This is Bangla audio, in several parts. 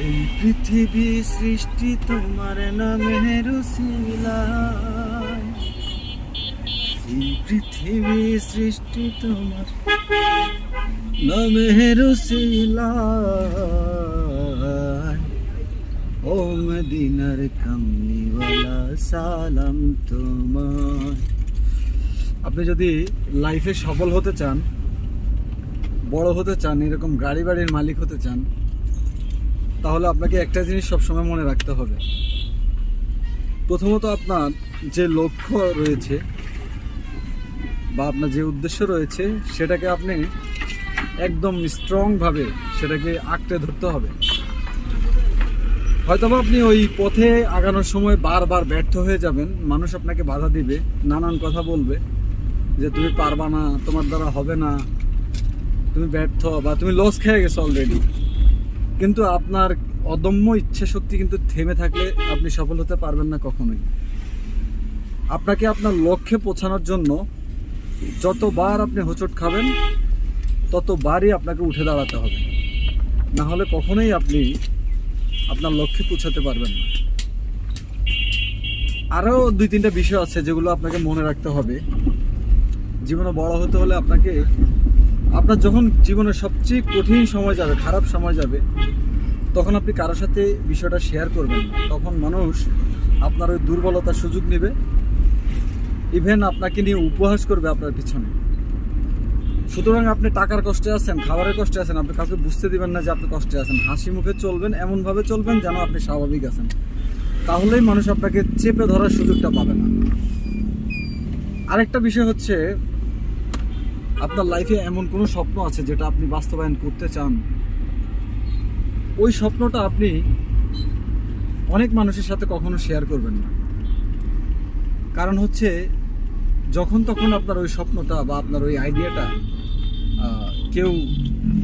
এই পৃথিবী সৃষ্টি তোমার নামের এই পৃথিবী সৃষ্টি তোমার নামের উসিলায় ও মদিনার কামনিওয়ালা সালাম তোমার। আপনি যদি লাইফে সফল হতে চান, বড় হতে চান, এরকম গাড়ি বাড়ির মালিক হতে চান তাহলে আপনাকে একটা জিনিস সবসময় মনে রাখতে হবে। প্রথমত আপনার যে লক্ষ্য রয়েছে বা আপনার যে উদ্দেশ্য রয়েছে, সেটাকে আপনি একদম স্ট্রংভাবে সেটাকে আঁকড়ে ধরতে হবে। হয়তোবা আপনি ওই পথে আগানোর সময় বারবার ব্যর্থ হয়ে যাবেন, মানুষ আপনাকে বাধা দিবে, নানান কথা বলবে যে তুমি পারবা না, তোমার দ্বারা হবে না, তুমি ব্যর্থ বা তুমি লস খেয়ে গেছো অলরেডি কিন্তু আপনার অদম্য ইচ্ছা শক্তি কিন্তু থেমে থাকলে আপনি সফল হতে পারবেন না কখনোই। আপনাকে আপনার লক্ষ্যে পৌঁছানোর জন্য যতবার আপনি হোঁচট খাবেন, ততবারই আপনাকে উঠে দাঁড়াতে হবে। না হলে কখনোই আপনি আপনার লক্ষ্যে পৌঁছাতে পারবেন না। আরও দুই তিনটা বিষয় আছে যেগুলো আপনাকে মনে রাখতে হবে। জীবনে বড় হতে হলে আপনাকে, আপনার যখন জীবনের সবচেয়ে কঠিন সময় যাবে, খারাপ সময় যাবে তখন আপনি কারোর সাথে বিষয়টা শেয়ার করবেন তখন মানুষ আপনার ওই দুর্বলতার সুযোগ নেবে। ইভেন আপনাকে নিয়ে উপহাস করবে আপনার পিছনে। সুতরাং আপনি টাকার কষ্টে আছেন, খাবারের কষ্টে আছেন, আপনি কাউকে বুঝতে দিবেন না যে আপনি কষ্টে আছেন। হাসি মুখে চলবেন, এমনভাবে চলবেন যেন আপনি স্বাভাবিক আছেন। তাহলেই মানুষ আপনাকে চেপে ধরার সুযোগটা পাবে না। আরেকটা বিষয় হচ্ছে, আপনার লাইফে এমন কোনো স্বপ্ন আছে যেটা আপনি বাস্তবায়ন করতে চান? ওই স্বপ্নটা আপনি অনেক মানুষের সাথে কখনো শেয়ার করবেন না। কারণ হচ্ছে, যখন তখন আপনার ওই স্বপ্নটা বা আপনার ওই আইডিয়াটা কেউ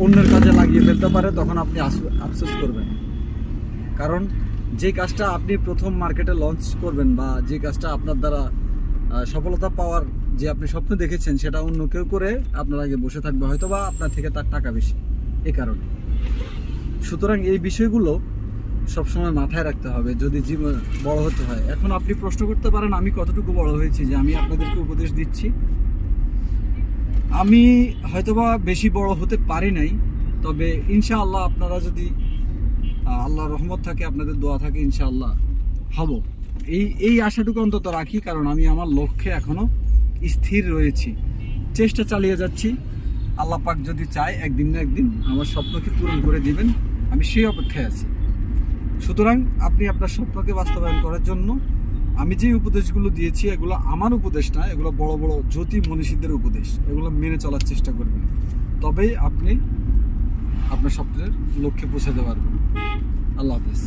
অন্যের কাজে লাগিয়ে ফেলতে পারে, তখন আপনি আফসোস করবেন। কারণ যে কাজটা আপনি প্রথম মার্কেটে লঞ্চ করবেন বা যে কাজটা আপনার দ্বারা সফলতা পাওয়ার যে আপনি স্বপ্ন দেখেছেন, সেটা অন্য কেউ করে আপনার আগে বসে থাকবে হয়তো বা আপনার থেকে তার টাকা বেশি, এ কারণে। সুতরাং এই বিষয়গুলো সবসময় মাথায় রাখতে হবে যদি জীবন বড় হতে হয়। এখন আপনি প্রশ্ন করতে পারেন, আমি কতটুকু বড় হয়েছি যে আমি আপনাদেরকে উপদেশ দিচ্ছি। আমি হয়তোবা বেশি বড় হতে পারি নাই, তবে ইনশাআল্লাহ আপনারা যদি আল্লাহ রহমত থাকে, আপনাদের দোয়া থাকে, ইনশাআল্লাহ হব। এই এই আশাটুকু অন্তত রাখি, কারণ আমি আমার লক্ষ্যে এখনও স্থির রয়েছি। চেষ্টা চালিয়ে যাচ্ছি। আল্লাহ পাক যদি চায়, একদিন না একদিন আমার স্বপ্নকে পূরণ করে দিবেন। আমি সেই অপেক্ষায় আছি। সুতরাং আপনি আপনার স্বপ্নকে বাস্তবায়ন করার জন্য আমি যে উপদেশগুলো দিয়েছি, এগুলো আমার উপদেশ না, এগুলো বড় বড় জ্যোতি মনীষীদের উপদেশ। এগুলো মেনে চলার চেষ্টা করবেন। তবেই আপনি আপনার স্বপ্নের লক্ষ্যে পৌঁছাতে পারবেন। আল্লাহ হাফেজ।